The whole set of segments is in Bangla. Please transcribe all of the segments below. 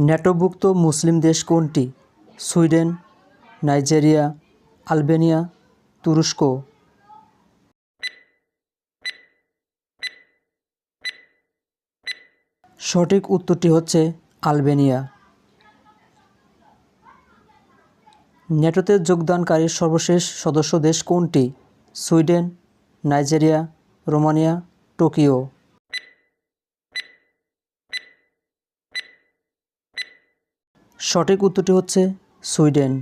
ন্যাটোভুক্ত মুসলিম দেশ কোনটি? সুইডেন, নাইজেরিয়া, আলবেনিয়া, তুরস্ক। সঠিক উত্তরটি হচ্ছে আলবেনিয়া। ন্যাটোতে যোগদানকারী সর্বশেষ সদস্য দেশ কোনটি? Sweden, Nigeria, Romania, Tokyo. সঠিক উত্তরটি হচ্ছে সুইডেন।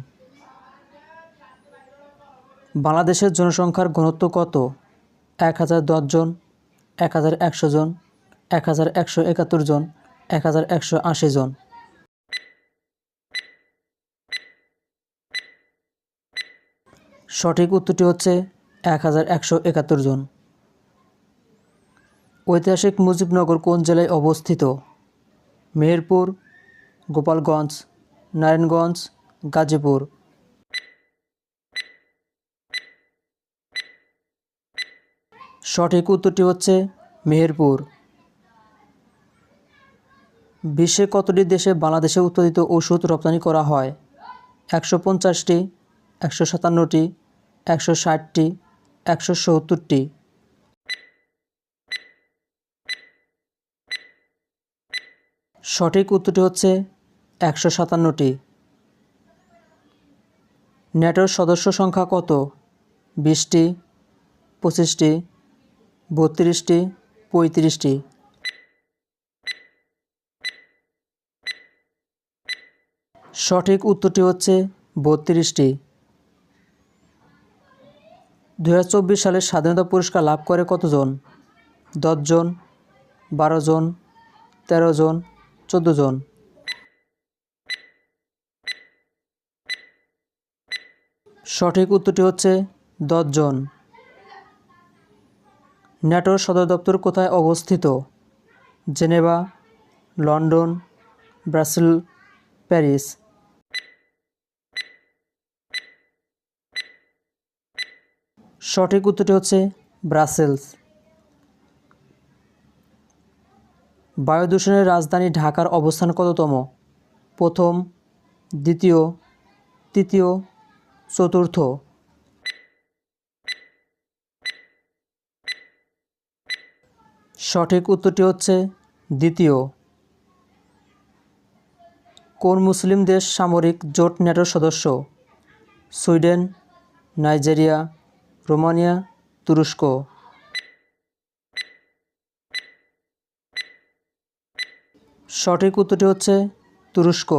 বাংলাদেশের জনসংখ্যার ঘনত্ব কত? এক হাজার দশ জন, এক হাজার একশো জন, এক হাজার একশো একাত্তর জন, এক হাজার একশো আশি জন। সঠিক উত্তরটি হচ্ছে এক হাজার একশো একাত্তর জন। ঐতিহাসিক মুজিবনগর কোন জেলায় অবস্থিত? মেহেরপুর, গোপালগঞ্জ নারায়ণগঞ্জ, গাজীপুর। সঠিক উত্তরটি হচ্ছে মেহেরপুর। বিশ্বে কতটি দেশে বাংলাদেশে উৎপাদিত ওষুধ রপ্তানি করা হয়? একশো পঞ্চাশটি, একশো সাতান্নটি, একশো ষাটটি, একশো সত্তরটি। সঠিক উত্তরটি হচ্ছে একশো সাতান্নটি। ন্যাটোর সদস্য সংখ্যা কত? বিশটি, পঁচিশটি, বত্রিশটি, পঁয়ত্রিশটি। সঠিক উত্তরটি হচ্ছে বত্রিশটি। দু চব্বিশ সালের স্বাধীনতা পুরস্কার লাভ করে কতজন? দশজন বারো জন তেরো জন চোদ্দ জন সঠিক উত্তরটি হচ্ছে দশজন। ন্যাটোর সদর দপ্তর কোথায় অবস্থিত? Geneva, London, Brussels, Paris. সঠিক উত্তরটি হচ্ছে ব্রাসেলস। বায়ু দূষণের রাজধানী ঢাকার অবস্থান কততম? প্রথম, দ্বিতীয়, তৃতীয় চতুর্থ। সঠিক উত্তরটি হচ্ছে দ্বিতীয়। কোন মুসলিম দেশ সামরিক জোট ন্যাটোর সদস্য? সুইডেন, নাইজেরিয়া, রোমানিয়া, তুরস্ক। সঠিক উত্তরটি হচ্ছে তুরস্ক।